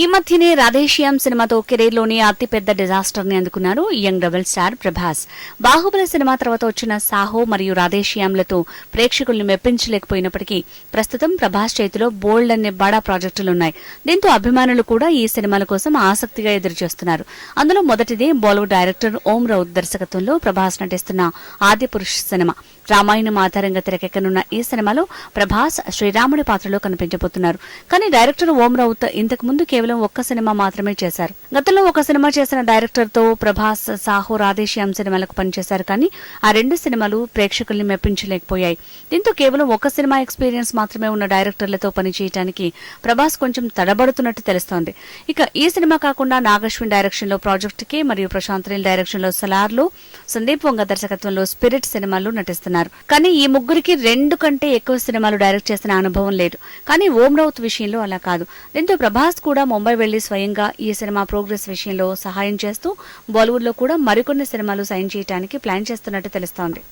ఈ మధ్యనే రాధేశ్యామ్ సినిమాతో కెరీర్లోని అతిపెద్ద డిజాస్టర్ని అందుకున్నారు young double star Prabhas. Baahubali cinema తర్వాత వచ్చిన సాహో మరియు రాధేశ్యామ్లతో ప్రేక్షకుల్ని మెప్పించలేకపోయినప్పటికీ ప్రస్తుతం ప్రభాస్ చేతిలో బోల్డ్ అనే బడా ప్రాజెక్టులున్నాయి. దీంతో అభిమానులు కూడా ఈ సినిమాల కోసం ఆసక్తిగా ఎదురుచూస్తున్నారు. అందులో మొదటిదే బాలీవుడ్ డైరెక్టర్ ఓం రౌత్ దర్శకత్వంలో ప్రభాస్ నటిస్తున్న ఆది పురుష్ సినిమా. రామాయణం ఆధారంగా తెరకెక్కనున్న ఈ సినిమాలో ప్రభాస్ శ్రీరాముడి పాత్రలో కనిపించబోతున్నారు. కానీ డైరెక్టర్ ఓం రౌత్ ఇంతకు ముందు కేవలం ఒక్క సినిమా మాత్రమే చేశారు. గతంలో ఒక సినిమా చేసిన డైరెక్టర్తో ప్రభాస్ సాహో రాధేశ్యామ్ సినిమాలకు పనిచేశారు కానీ ఆ రెండు సినిమాలు ప్రేక్షకుల్ని మెప్పించలేకపోయాయి. దీంతో కేవలం ఒక సినిమా ఎక్స్పీరియన్స్ మాత్రమే ఉన్న డైరెక్టర్లతో పనిచేయడానికి ప్రభాస్ కొంచెం తడబడుతున్నట్టు తెలుస్తోంది. ఇక ఈ సినిమా కాకుండా నాగశ్విన్ డైరెక్షన్లో ప్రాజెక్ట్ కే మరియు ప్రశాంత్ నీల్ డైరెక్షన్లో సలార్లో సందీప్ వంగ దర్శకత్వంలో స్పిరిట్ సినిమాల్లో నటిస్తున్నారు. కానీ ఈ ముగ్గురికి రెండు కంటే ఎక్కువ సినిమాలు డైరెక్ట్ చేసిన అనుభవం లేదు. కానీ ఓం రౌత్ విషయంలో అలా కాదు. దీంతో ప్రభాస్ కూడా ముంబై వెళ్ళి స్వయంగా ఈ సినిమా ప్రోగ్రెస్ విషయంలో సహాయం చేస్తూ బాలీవుడ్లో కూడా మరికొన్ని సినిమాలు సైన్ చేయడానికి ప్లాన్ చేస్తున్నట్టు తెలుస్తోంది.